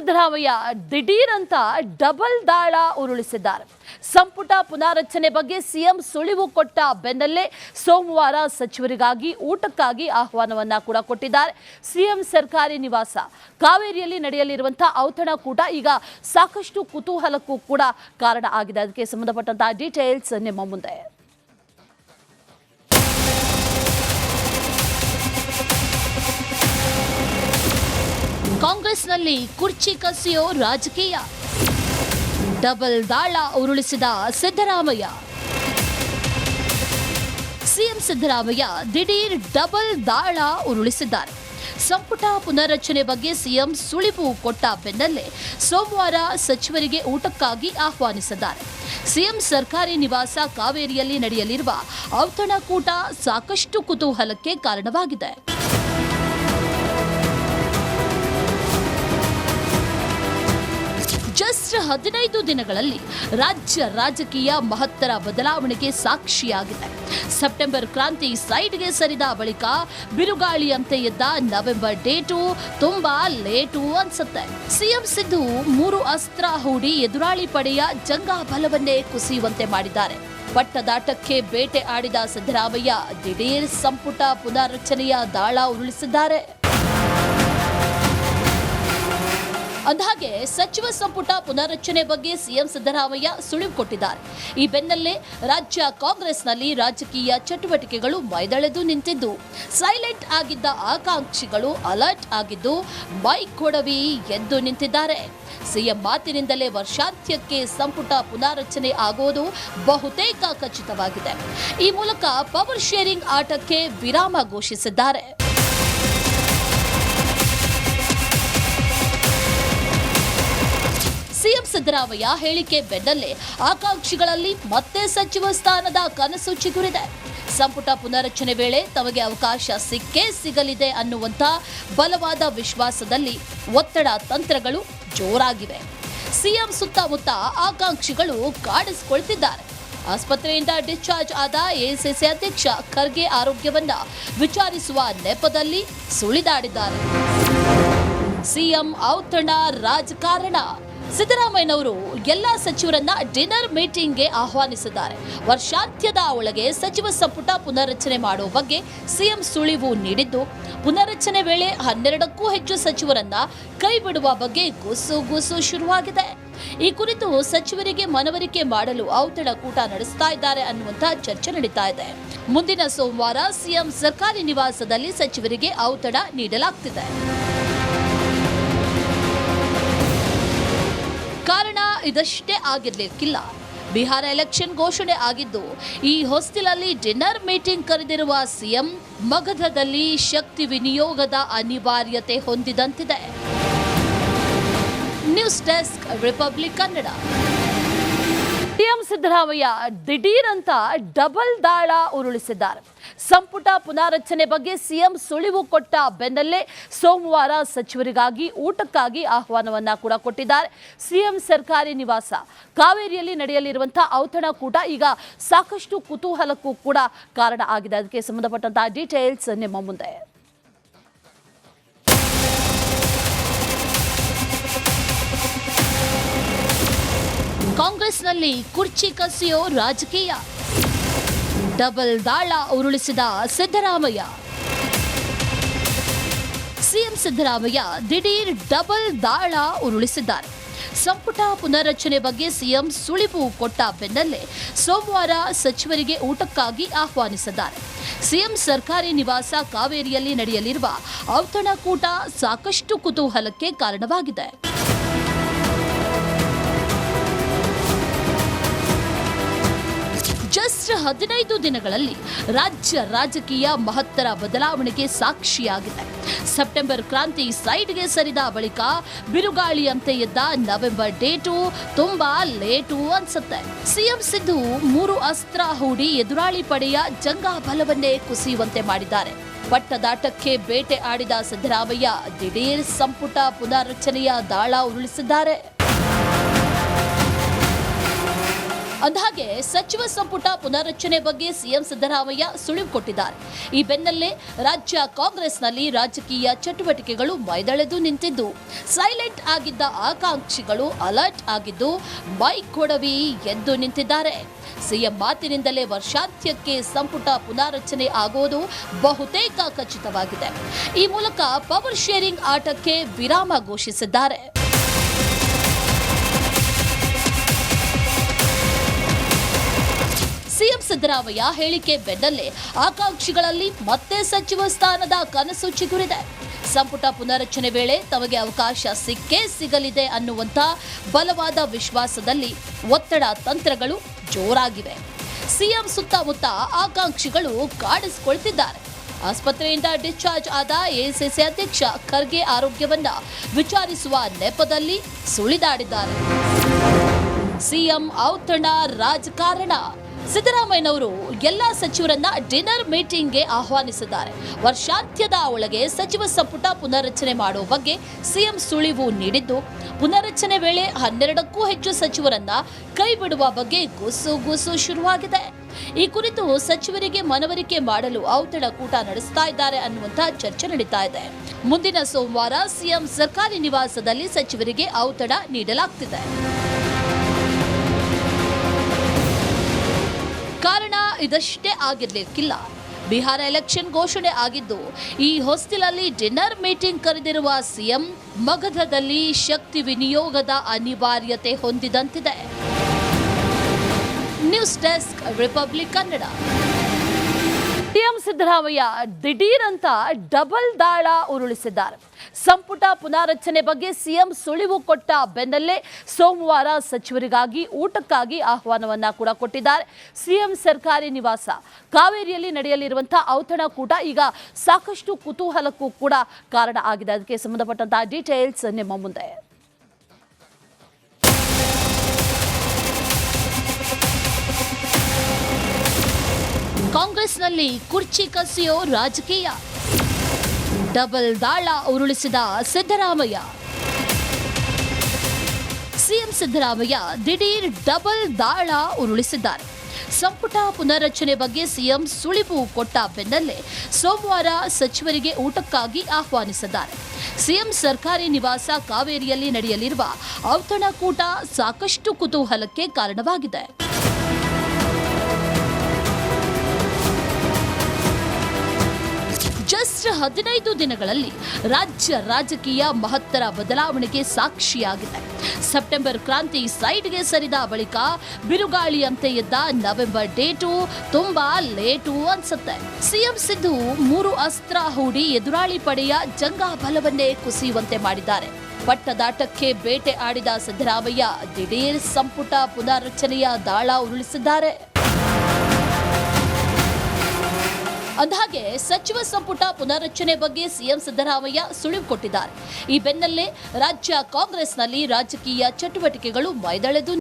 ಸಿದ್ದರಾಮಯ್ಯ ದಿಢೀರಂತ ಡಬಲ್ ದಾಳ ಉರುಳಿಸಿದ್ದಾರೆ. ಸಂಪುಟ ಪುನಾರಚನೆ ಬಗ್ಗೆ ಸಿಎಂ ಸುಳಿವು ಕೊಟ್ಟ ಬೆನ್ನಲ್ಲೇ ಸೋಮವಾರ ಸಚಿವರಿಗಾಗಿ ಊಟಕ್ಕಾಗಿ ಆಹ್ವಾನವನ್ನ ಕೂಡ ಕೊಟ್ಟಿದ್ದಾರೆ. ಸಿಎಂ ಸರ್ಕಾರಿ ನಿವಾಸ. ಕಾವೇರಿಯಲ್ಲಿ ನಡೆಯಲಿರುವಂತಹ ಔತಣಕೂಟ ಈಗ ಸಾಕಷ್ಟು ಕುತೂಹಲಕ್ಕೂ ಕೂಡ ಕಾರಣ ಆಗಿದೆ. ಅದಕ್ಕೆ ಸಂಬಂಧಪಟ್ಟಂತಹ ಡೀಟೇಲ್ಸ್ ನಿಮ್ಮ ಮುಂದೆ. ಕಾಂಗ್ರೆಸ್ನಲ್ಲಿ ಕುರ್ಚಿ ಕಸಿಯೋ ರಾಜಕೀಯ. ಡಬಲ್ ದಾಳ ಉರುಳಿಸಿದ ಸಿದ್ದರಾಮಯ್ಯ. ಸಿಎಂ ಸಿದ್ದರಾಮಯ್ಯ ದಿಢೀರ್ ಡಬಲ್ ದಾಳ ಉರುಳಿಸಿದ್ದಾರೆ. ಸಂಪುಟ ಪುನರ್ರಚನೆ ಬಗ್ಗೆ ಸಿಎಂ ಸುಳಿವು ಕೊಟ್ಟ ಬೆನ್ನಲ್ಲೇ ಸೋಮವಾರ ಸಚಿವರಿಗೆ ಊಟಕ್ಕಾಗಿ ಆಹ್ವಾನಿಸಿದ್ದಾರೆ. ಸಿಎಂ ಸರ್ಕಾರಿ ನಿವಾಸ ಕಾವೇರಿಯಲ್ಲಿ ನಡೆಯಲಿರುವ ಔತಣಕೂಟ ಸಾಕಷ್ಟು ಕುತೂಹಲಕ್ಕೆ ಕಾರಣವಾಗಿದೆ. ಜಸ್ಟ್ ಹದಿನೈದು ದಿನಗಳಲ್ಲಿ ರಾಜ್ಯ ರಾಜಕೀಯ ಮಹತ್ತರ ಬದಲಾವಣೆಗೆ ಸಾಕ್ಷಿಯಾಗಿದೆ. ಸೆಪ್ಟೆಂಬರ್ ಕ್ರಾಂತಿ ಸೈಡ್ಗೆ ಸರಿದ ಬಳಿಕ ಬಿರುಗಾಳಿಯಂತೆ ಎದ್ದ ನವೆಂಬರ್ ಡೇಟು ತುಂಬಾ ಲೇಟು ಅನ್ಸುತ್ತೆ. ಸಿಎಂ ಸಿದ್ದು ಮೂರು ಅಸ್ತ್ರ ಹೂಡಿ ಎದುರಾಳಿ ಪಡೆಯ ಜಂಗಾಬಲವನ್ನೇ ಕುಸಿಯುವಂತೆ ಮಾಡಿದ್ದಾರೆ. ಪಟ್ಟದಾಟಕ್ಕೆ ಬೇಟೆ ಆಡಿದ ಸಿದ್ದರಾಮಯ್ಯ ದಿಢೀರ್ ಸಂಪುಟ ಪುನಾರಚನೆಯ ದಾಳ ಉರುಳಿಸಿದ್ದಾರೆ. ಅಂದಹಾಗೆ ಸಚಿವ ಸಂಪುಟ ಪುನರ್ರಚನೆ ಬಗ್ಗೆ ಸಿಎಂ ಸಿದ್ದರಾಮಯ್ಯ ಸುಳಿವು ಕೊಟ್ಟಿದ್ದಾರೆ. ಈ ಬೆನ್ನಲ್ಲೇ ರಾಜ್ಯ ಕಾಂಗ್ರೆಸ್ನಲ್ಲಿ ರಾಜಕೀಯ ಚಟುವಟಿಕೆಗಳು ಮೈದಳೆದು ನಿಂತಿದ್ದು. ಸೈಲೆಂಟ್ ಆಗಿದ್ದ ಆಕಾಂಕ್ಷಿಗಳು ಅಲರ್ಟ್ ಆಗಿದ್ದು ಮೈಕ್ ಕೊಡವಿ ಎದ್ದು ನಿಂತಿದ್ದಾರೆ. ಸಿಎಂ ಮಾತಿನಿಂದಲೇ ವರ್ಷಾಂತ್ಯಕ್ಕೆ ಸಂಪುಟ ಪುನಾರಚನೆ ಆಗುವುದು ಬಹುತೇಕ ಖಚಿತವಾಗಿದೆ. ಈ ಮೂಲಕ ಪವರ್ ಶೇರಿಂಗ್ ಆಟಕ್ಕೆ ವಿರಾಮ ಘೋಷಿಸಿದ್ದಾರೆ. ಸಿಎಂ ಸಿದ್ದರಾಮಯ್ಯ ಹೇಳಿಕೆ ಬೆನ್ನಲ್ಲೇ ಆಕಾಂಕ್ಷಿಗಳಲ್ಲಿ ಮತ್ತೆ ಸಚಿವ ಸ್ಥಾನದ ಕನಸು ಚಿಗುರಿದೆ. ಸಂಪುಟ ಪುನರಚನೆ ವೇಳೆ ತಮಗೆ ಅವಕಾಶ ಸಿಕ್ಕೇ ಸಿಗಲಿದೆ ಅನ್ನುವಂಥ ಬಲವಾದ ವಿಶ್ವಾಸದಲ್ಲಿ ಒತ್ತಡ ತಂತ್ರಗಳು ಜೋರಾಗಿವೆ. ಸಿಎಂ ಸುತ್ತಮುತ್ತ ಆಕಾಂಕ್ಷಿಗಳು ಕಾಡಿಸಿಕೊಳ್ತಿದ್ದಾರೆ. ಆಸ್ಪತ್ರೆಯಿಂದ ಡಿಸ್ಚಾರ್ಜ್ ಆದ ಎಸಿಸಿ ಅಧ್ಯಕ್ಷ ಖರ್ಗೆ ಆರೋಗ್ಯವನ್ನ ವಿಚಾರಿಸುವ ನೆಪದಲ್ಲಿ ಸುಳಿದಾಡಿದ್ದಾರೆ. ಸಿಎಂ ಔತಣ ರಾಜಕಾರಣ. ಸಿದ್ದರಾಮಯ್ಯನವರು ಎಲ್ಲ ಸಚಿವರನ್ನ ಡಿನ್ನರ್ ಮೀಟಿಂಗ್ಗೆ ಆಹ್ವಾನಿಸಿದ್ದಾರೆ. ವರ್ಷಾಂತ್ಯದ ಒಳಗೆ ಸಚಿವ ಸಂಪುಟ ಪುನರ್ರಚನೆ ಮಾಡುವ ಬಗ್ಗೆ ಸಿಎಂ ಸುಳಿವು ನೀಡಿದ್ದು, ಪುನರ್ರಚನೆ ವೇಳೆ ಹನ್ನೆರಡಕ್ಕೂ ಹೆಚ್ಚು ಸಚಿವರನ್ನ ಕೈ ಬಿಡುವ ಬಗ್ಗೆ ಗುಸು ಗುಸು ಶುರುವಾಗಿದೆ. ಈ ಕುರಿತು ಸಚಿವರಿಗೆ ಮನವರಿಕೆ ಮಾಡಲು ಔತಣ ಕೂಟ ನಡೆಸ್ತಾ ಇದ್ದಾರೆ ಅನ್ನುವಂತಹ ಚರ್ಚೆ ನಡೀತಾ ಇದೆ. ಮುಂದಿನ ಸೋಮವಾರ ಸಿಎಂ ಸರ್ಕಾರಿ ನಿವಾಸದಲ್ಲಿ ಸಚಿವರಿಗೆ ಔತಣ ನೀಡಲಾಗ್ತಿದೆ. ಇದಷ್ಟೇ ಆಗಿರ್ಲಿಕ್ಕಿಲ್ಲ. ಬಿಹಾರ ಎಲೆಕ್ಷನ್ ಘೋಷಣೆ ಆಗಿದ್ದು, ಈ ಹೊಸ್ತಿಲಲ್ಲಿ ಡಿನ್ನರ್ ಮೀಟಿಂಗ್ ಕರೆದಿರುವ ಸಿಎಂ ಮಗಧದಲ್ಲಿ ಶಕ್ತಿ ವಿನಿಯೋಗದ ಅನಿವಾರ್ಯತೆ ಹೊಂದಿದಂತಿದೆ. News desk, Republic Kannada. CM Siddaramaiah ದಿಢೀರಂತ ಡಬಲ್ ದಾಳ ಉರುಳಿಸಿದ್ದಾರೆ. ಸಂಪುಟ ಪುನಾರಚನೆ ಬಗ್ಗೆ ಸಿಎಂ ಸುಳಿವು ಕೊಟ್ಟ ಬೆನ್ನಲ್ಲೇ ಸೋಮವಾರ ಸಚಿವರಿಗಾಗಿ ಊಟಕ್ಕಾಗಿ ಆಹ್ವಾನವನ್ನ ಕೂಡ ಕೊಟ್ಟಿದ್ದಾರೆ. ಸಿಎಂ ಸರ್ಕಾರಿ ನಿವಾಸ, ಕಾವೇರಿಯಲ್ಲಿ ನಡೆಯಲಿರುವಂತಹ ಔತಣಕೂಟ ಈಗ ಸಾಕಷ್ಟು ಕುತೂಹಲಕ್ಕೂ ಕೂಡ ಕಾರಣ ಆಗಿದೆ. ಅದಕ್ಕೆ ಸಂಬಂಧಪಟ್ಟಂತಹ ಡೀಟೇಲ್ಸ್ ನಿಮ್ಮ ಮುಂದೆ. ಕಾಂಗ್ರೆಸ್ನಲ್ಲಿ ಕುರ್ಚಿ ಕಸಿಯೋ ರಾಜಕೀಯ. ಡಬಲ್ ದಾಳ ಉರುಳಿಸಿದ ಸಿದ್ದರಾಮಯ್ಯ. ಸಿಎಂ ಸಿದ್ದರಾಮಯ್ಯ ದಿಢೀರ್ ಡಬಲ್ ದಾಳ ಉರುಳಿಸಿದ್ದಾರೆ. ಸಂಪುಟ ಪುನರ್ರಚನೆ ಬಗ್ಗೆ ಸಿಎಂ ಸುಳಿವು ಕೊಟ್ಟ ಬೆನ್ನಲ್ಲೇ ಸೋಮವಾರ ಸಚಿವರಿಗೆ ಊಟಕ್ಕಾಗಿ ಆಹ್ವಾನಿಸಿದ್ದಾರೆ. ಸಿಎಂ ಸರ್ಕಾರಿ ನಿವಾಸ ಕಾವೇರಿಯಲ್ಲಿ ನಡೆಯಲಿರುವ ಔತಣಕೂಟ ಸಾಕಷ್ಟು ಕುತೂಹಲಕ್ಕೆ ಕಾರಣವಾಗಿದೆ. ಜಸ್ಟ್ ಹದಿನೈದು ದಿನಗಳಲ್ಲಿ ರಾಜ್ಯ ರಾಜಕೀಯ ಮಹತ್ತರ ಬದಲಾವಣೆಗೆ ಸಾಕ್ಷಿಯಾಗಿದೆ. ಸೆಪ್ಟೆಂಬರ್ ಕ್ರಾಂತಿ ಸೈಡ್ಗೆ ಸರಿದ ಬಳಿಕ ಬಿರುಗಾಳಿಯಂತೆ ಎದ್ದ ನವೆಂಬರ್ ಡೇಟು ತುಂಬಾ ಲೇಟು ಅನ್ಸುತ್ತೆ. ಸಿಎಂ ಸಿದ್ದು ಮೂರು ಅಸ್ತ್ರ ಹೂಡಿ ಎದುರಾಳಿ ಪಡೆಯ ಜಂಗಾಬಲವನ್ನೇ ಕುಸಿಯುವಂತೆ ಮಾಡಿದ್ದಾರೆ. ಪಟ್ಟದಾಟಕ್ಕೆ ಬೇಟೆ ಆಡಿದ ಸಿದ್ದರಾಮಯ್ಯ ದಿಢೀರ್ ಸಂಪುಟ ಪುನರ್ರಚನೆಯ ದಾಳ ಉರುಳಿಸಿದ್ದಾರೆ. ಅಂದಹಾಗೆ ಸಚಿವ ಸಂಪುಟ ಪುನಾರಚನೆ ಬಗ್ಗೆ ಸಿಎಂ ಸಿದ್ದರಾಮಯ್ಯ ಸುಳಿವು ಕೊಟ್ಟಿದ್ದಾರೆ. ಈ ಬೆನ್ನಲ್ಲೇ ರಾಜ್ಯ ಕಾಂಗ್ರೆಸ್ನಲ್ಲಿ ರಾಜಕೀಯ ಚಟುವಟಿಕೆಗಳು ಮೈದಳೆದು ನಿಂತಿದ್ದು. ಸೈಲೆಂಟ್ ಆಗಿದ್ದ ಆಕಾಂಕ್ಷಿಗಳು ಅಲರ್ಟ್ ಆಗಿದ್ದು ಬೈಕ್ ಕೊಡವಿ ಎದ್ದು ನಿಂತಿದ್ದಾರೆ. ಸಿಎಂ ಮಾತಿನಿಂದಲೇ ವರ್ಷಾಂತ್ಯಕ್ಕೆ ಸಂಪುಟ ಪುನಾರಚನೆ ಆಗುವುದು ಬಹುತೇಕ ಖಚಿತವಾಗಿದೆ. ಈ ಮೂಲಕ ಪವರ್ ಶೇರಿಂಗ್ ಆಟಕ್ಕೆ ವಿರಾಮ ಘೋಷಿಸಿದ್ದಾರೆ. ಸಿದ್ದರಾಮಯ್ಯ ಹೇಳಿಕೆ ಬೆನ್ನಲ್ಲೇ ಆಕಾಂಕ್ಷಿಗಳಲ್ಲಿ ಮತ್ತೆ ಸಚಿವ ಸ್ಥಾನದ ಕನಸು ಚಿಗುರಿದೆ. ಸಂಪುಟ ಪುನರಚನೆ ವೇಳೆ ತಮಗೆ ಅವಕಾಶ ಸಿಕ್ಕೇ ಸಿಗಲಿದೆ ಅನ್ನುವಂಥ ಬಲವಾದ ವಿಶ್ವಾಸದಲ್ಲಿ ಒತ್ತಡ ತಂತ್ರಗಳು ಜೋರಾಗಿವೆ. ಸಿಎಂ ಸುತ್ತಮುತ್ತ ಆಕಾಂಕ್ಷಿಗಳು ಕಾಡಿಸಿಕೊಳ್ತಿದ್ದಾರೆ. ಆಸ್ಪತ್ರೆಯಿಂದ ಡಿಸ್ಚಾರ್ಜ್ ಆದ ಎಐಸಿಸಿ ಅಧ್ಯಕ್ಷ ಖರ್ಗೆ ಆರೋಗ್ಯವನ್ನ ವಿಚಾರಿಸುವ ನೆಪದಲ್ಲಿ ಸುಳಿದಾಡಿದ್ದಾರೆ. ಸಿಎಂ ಔತಣ ರಾಜಕಾರಣ. ಸಿದ್ದರಾಮಯ್ಯನವರು ಎಲ್ಲ ಸಚಿವರನ್ನ ಡಿನ್ನರ್ ಮೀಟಿಂಗ್ಗೆ ಆಹ್ವಾನಿಸಿದ್ದಾರೆ. ವರ್ಷಾಂತ್ಯದ ಒಳಗೆ ಸಚಿವ ಸಂಪುಟ ಪುನರ್ರಚನೆ ಮಾಡುವ ಬಗ್ಗೆ ಸಿಎಂ ಸುಳಿವು ನೀಡಿದ್ದು, ಪುನರ್ರಚನೆ ವೇಳೆ ಹನ್ನೆರಡಕ್ಕೂ ಹೆಚ್ಚು ಸಚಿವರನ್ನ ಕೈ ಬಿಡುವ ಬಗ್ಗೆ ಗುಸು ಗುಸು ಶುರುವಾಗಿದೆ. ಈ ಕುರಿತು ಸಚಿವರಿಗೆ ಮನವರಿಕೆ ಮಾಡಲು ಔತಣ ಕೂಟ ನಡೆಸ್ತಾ ಇದ್ದಾರೆ ಅನ್ನುವಂತಹ ಚರ್ಚೆ ನಡೀತಾ ಇದೆ. ಮುಂದಿನ ಸೋಮವಾರ ಸಿಎಂ ಸರ್ಕಾರಿ ನಿವಾಸದಲ್ಲಿ ಸಚಿವರಿಗೆ ಔತಣ ನೀಡಲಾಗ್ತಿದೆ. ಇದಷ್ಟೇ ಆಗಿರ್ಲಿಕ್ಕಿಲ್ಲ ಬಿಹಾರ ಎಲೆಕ್ಷನ್ ಘೋಷಣೆ ಆಗಿದ್ದು, ಈ ಹೊಸ್ತಿಲಲ್ಲಿ ಡಿನ್ನರ್ ಮೀಟಿಂಗ್ ಕರೆದಿರುವ ಸಿಎಂ ಮಗಧದಲ್ಲಿ ಶಕ್ತಿ ವಿನಿಯೋಗದ ಅನಿವಾರ್ಯತೆ ಹೊಂದಿದಂತಿದೆ. News desk, Republic Kannada. CM Siddaramaiah ದಿಢೀರಂತ ಡಬಲ್ ದಾಳ ಉರುಳಿಸಿದ್ದಾರೆ. ಸಂಪುಟ ಪುನಾರಚನೆ ಬಗ್ಗೆ ಸಿಎಂ ಸುಳಿವು ಕೊಟ್ಟ ಬೆನ್ನಲ್ಲೇ ಸೋಮವಾರ ಸಚಿವರಿಗಾಗಿ ಊಟಕ್ಕಾಗಿ ಆಹ್ವಾನವನ್ನ ಕೂಡ ಕೊಟ್ಟಿದ್ದಾರೆ. ಸಿಎಂ ಸರ್ಕಾರಿ ನಿವಾಸ. ಕಾವೇರಿಯಲ್ಲಿ ನಡೆಯಲಿರುವಂತಹ ಔತಣಕೂಟ ಈಗ ಸಾಕಷ್ಟು ಕುತೂಹಲಕ್ಕೂ ಕೂಡ ಕಾರಣ ಆಗಿದೆ. ಅದಕ್ಕೆ ಸಂಬಂಧಪಟ್ಟಂತಹ ಡೀಟೇಲ್ಸ್ ನಿಮ್ಮ ಮುಂದೆ. ಕಾಂಗ್ರೆಸ್ನಲ್ಲಿ ಕುರ್ಚಿ ಕಸಿಯೋ ರಾಜಕೀಯ. ಡಬಲ್ ದಾಳ ಉರುಳಿಸಿದ ಸಿದ್ದರಾಮಯ್ಯ. ಸಿಎಂ ಸಿದ್ದರಾಮಯ್ಯ ದಿಢೀರ್ ಡಬಲ್ ದಾಳ ಉರುಳಿಸಿದ್ದಾರೆ. ಸಂಪುಟ ಪುನರ್ರಚನೆ ಬಗ್ಗೆ ಸಿಎಂ ಸುಳಿವು ಕೊಟ್ಟ ಬೆನ್ನಲ್ಲೇ ಸೋಮವಾರ ಸಚಿವರಿಗೆ ಊಟಕ್ಕಾಗಿ ಆಹ್ವಾನಿಸಿದ್ದಾರೆ. ಸಿಎಂ ಸರ್ಕಾರಿ ನಿವಾಸ ಕಾವೇರಿಯಲ್ಲಿ ನಡೆಯಲಿರುವ ಔತಣಕೂಟ ಸಾಕಷ್ಟು ಕುತೂಹಲಕ್ಕೆ ಕಾರಣವಾಗಿದೆ. ಹದಿನೈದು ದಿನಗಳಲ್ಲಿ ರಾಜ್ಯ ರಾಜಕೀಯ ಮಹತ್ತರ ಬದಲಾವಣೆಗೆ ಸಾಕ್ಷಿಯಾಗಿದೆ. ಸೆಪ್ಟೆಂಬರ್ ಕ್ರಾಂತಿ ಸೈಡ್ಗೆ ಸರಿದ ಬಳಿಕ ಬಿರುಗಾಳಿಯಂತೆ ಎದ್ದ ನವೆಂಬರ್ ಡೇಟು ತುಂಬಾ ಲೇಟು ಅನ್ಸುತ್ತೆ. ಸಿಎಂ ಸಿದ್ದು ಮೂರು ಅಸ್ತ್ರ ಹೂಡಿ ಎದುರಾಳಿ ಪಡೆಯ ಜಂಗಾಬಲವನ್ನೇ ಕುಸಿಯುವಂತೆ ಮಾಡಿದ್ದಾರೆ. ಪಟ್ಟದಾಟಕ್ಕೆ ಬೇಟೆ ಆಡಿದ ಸಿದ್ದರಾಮಯ್ಯ ದಿಢೀರ್ ಸಂಪುಟ ಪುನಾರಚನೆಯ ದಾಳ ಉರುಳಿಸಿದ್ದಾರೆ. ಅಂದಹಾಗೆ ಸಚಿವ ಸಂಪುಟ ಪುನರ್ರಚನೆ ಬಗ್ಗೆ ಸಿಎಂ ಸಿದ್ದರಾಮಯ್ಯ ಸುಳಿವು ಕೊಟ್ಟಿದ್ದಾರೆ. ಈ ಬೆನ್ನಲ್ಲೇ ರಾಜ್ಯ ಕಾಂಗ್ರೆಸ್ನಲ್ಲಿ ರಾಜಕೀಯ ಚಟುವಟಿಕೆಗಳು ಮೈದಳೆದು